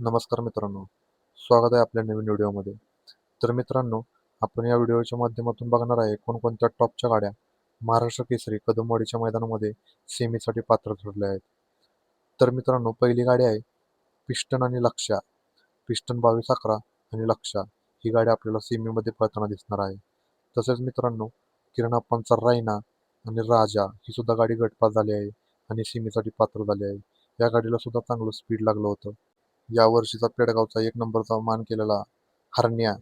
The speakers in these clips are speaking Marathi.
नमस्कार मित्रांनो. स्वागत आहे आपल्या नवीन व्हिडिओमध्ये. तर मित्रांनो आपण या व्हिडिओच्या माध्यमातून बघणार आहे कोणकोणत्या टॉपच्या गाड्या महाराष्ट्र केसरी कदमवाडीच्या मैदानामध्ये सेमीसाठी पात्र ठरल्या आहेत. तर मित्रांनो पहिली गाडी आहे पिस्टन आणि लक्षा पिस्टन बावीस अकरा आणि लक्षा ही गाडी आपल्याला सेमीमध्ये पळताना दिसणार आहे. तसेच मित्रांनो किरणाप्पांचा रायना आणि राजा ही सुद्धा गाडी गटपास झाली आहे आणि सेमीसाठी पात्र झाली आहे. या गाडीला सुद्धा चांगलं स्पीड लागलं होतं. या वर्षीचा पेडगावचा एक नंबरचा मान केलेला हरण्या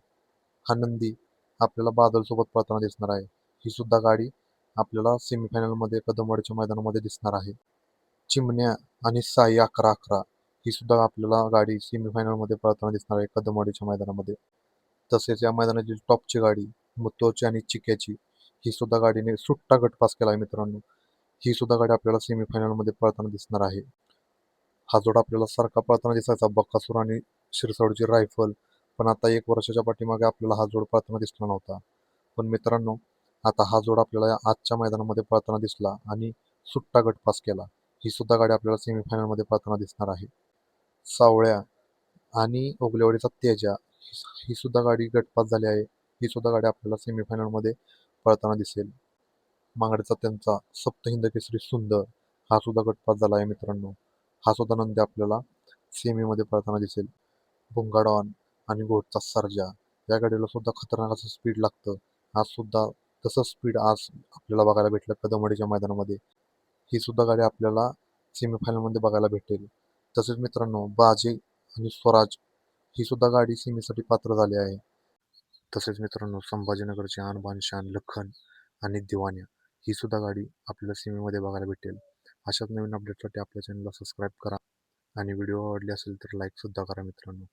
हा नंदी आपल्याला बादलसोबत पळताना दिसणार आहे. ही सुद्धा गाडी आपल्याला सेमीफायनलमध्ये कदमवाडीच्या मैदानामध्ये दिसणार आहे. चिमण्या आणि साई अकरा अकरा ही सुद्धा आपल्याला गाडी सेमीफायनलमध्ये पळताना दिसणार आहे कदमवाडीच्या मैदानामध्ये. तसेच या मैदानातील टॉपची गाडी मुत्तोची आणि चिक्याची ही सुद्धा गाडीने सुट्टा गटपास केला आहे मित्रांनो. ही सुद्धा गाडी आपल्याला सेमीफायनलमध्ये पळताना दिसणार आहे. हा जोड आपल्याला सारखा पळताना दिसायचा. बक्कासूर आणि शिरसाडूची रायफल. पण आता एक वर्षाच्या पाठीमागे आपल्याला हा जोड पळताना दिसला नव्हता. पण मित्रांनो आता हा जोड आपल्याला या आजच्या मैदानामध्ये पळताना दिसला आणि सुट्टा गट पास केला. ही सुद्धा गाडी आपल्याला सेमीफायनलमध्ये पळताना दिसणार आहे. सावळ्या आणि ओगलेवाडीचा तेजा. ही सुद्धा गाडी गटपास झाली आहे. ही सुद्धा गाडी आपल्याला सेमीफायनलमध्ये पळताना दिसेल. मांगडचा त्यांचा सप्तहिंद केसरी सुंदर. हा सुद्धा गटपास झाला आहे मित्रांनो. हा सुद्धा नंदी आपल्याला सेमीमध्ये पळताना दिसेल. बुंगाडॉन आणि घोटचा सर्जा या गाडीला सुद्धा खतरनाक असं स्पीड लागतं. आज सुद्धा तसं स्पीड आज आपल्याला बघायला भेटलं. कदमवाडीच्या मैदानामध्ये ही सुद्धा गाडी आपल्याला सेमीफायनलमध्ये बघायला भेटेल. तसेच मित्रांनो बाजी आणि स्वराज ही सुद्धा गाडी सेमीसाठी पात्र झाली आहे. तसेच मित्रांनो संभाजीनगरचे आणबान शान लखन आणि दिवाण्या ही सुद्धा गाडी आपल्याला सेमीमध्ये बघायला भेटेल. अशाच नवीन अपडेटसाठी आपल्या चॅनलला सबस्क्राईब करा. आणि व्हिडिओ आवडले असेल तर लाईकसुद्धा करा मित्रांनो.